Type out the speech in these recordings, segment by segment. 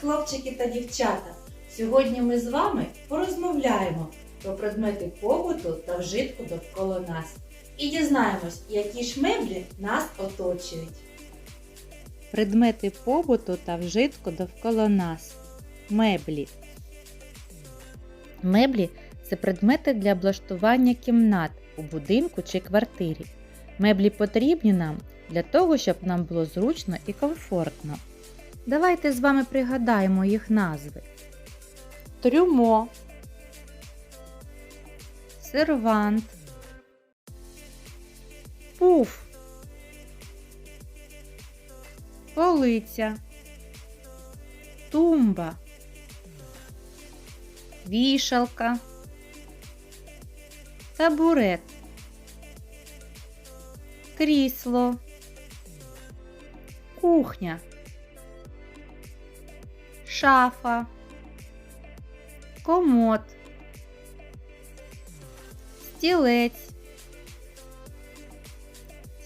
хлопчики та дівчата! Сьогодні ми з вами порозмовляємо про предмети побуту та вжитку довкола нас і дізнаємось, які ж меблі нас оточують. Предмети побуту та вжитку довкола нас. Меблі. Меблі це предмети для облаштування кімнат у будинку чи квартирі. Меблі потрібні нам для того, щоб нам було зручно і комфортно. Давайте з вами пригадаємо їх назви. Трюмо, сервант, пуф, полиця, тумба, вішалка, табурет, крісло, кухня, шафа, комод, стілець,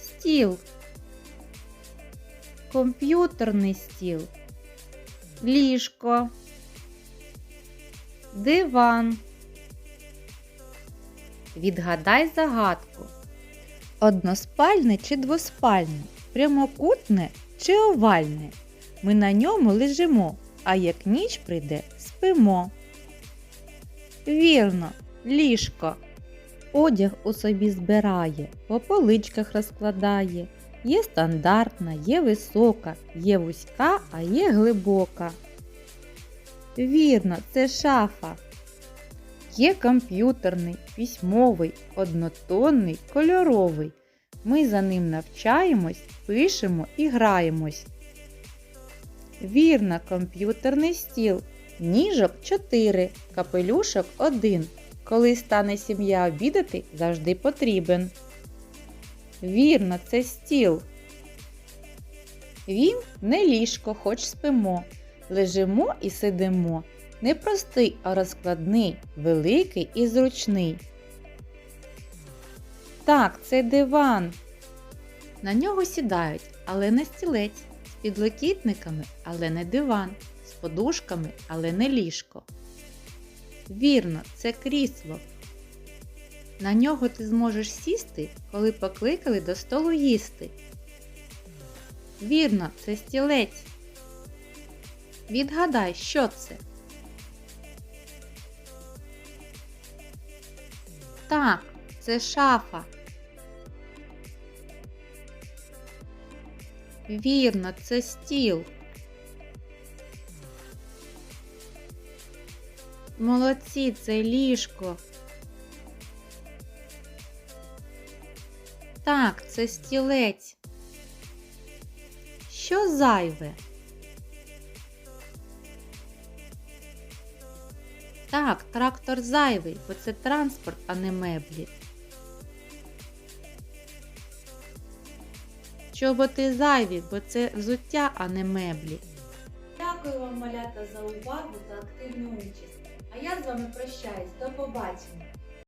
стіл, комп'ютерний стіл, ліжко, диван. Відгадай загадку. Односпальне чи двоспальне, прямокутне чи овальне. Ми на ньому лежимо, а як ніч прийде, спимо. Вірно, ліжко. Одяг у собі збирає, по поличках розкладає. Є стандартна, є висока, є вузька, а є глибока. Вірно, це шафа. Є комп'ютерний, письмовий, однотонний, кольоровий. Ми за ним навчаємось, пишемо і граємось. Вірно, комп'ютерний стіл. Ніжок 4, капелюшок 1. Коли стане сім'я обідати, завжди потрібен. Вірно, це стіл. Він не ліжко, хоч спимо. Лежимо і сидимо. Не простий, а розкладний, великий і зручний. Так, це диван. На нього сідають, але не стілець, підлокітниками, але не диван, з подушками, але не ліжко. Вірно, це крісло. На нього ти зможеш сісти, коли покликали до столу їсти. Вірно, це стілець. Відгадай, що це? Так, це шафа. Вірно, це стіл. Молодці, це ліжко. Так, це стілець. Що зайве? Так, трактор зайвий, бо це транспорт, а не меблі. Чоботи зайві, бо це взуття, а не меблі. Дякую вам, малята, за увагу та активну участь. А я з вами прощаюсь. До побачення!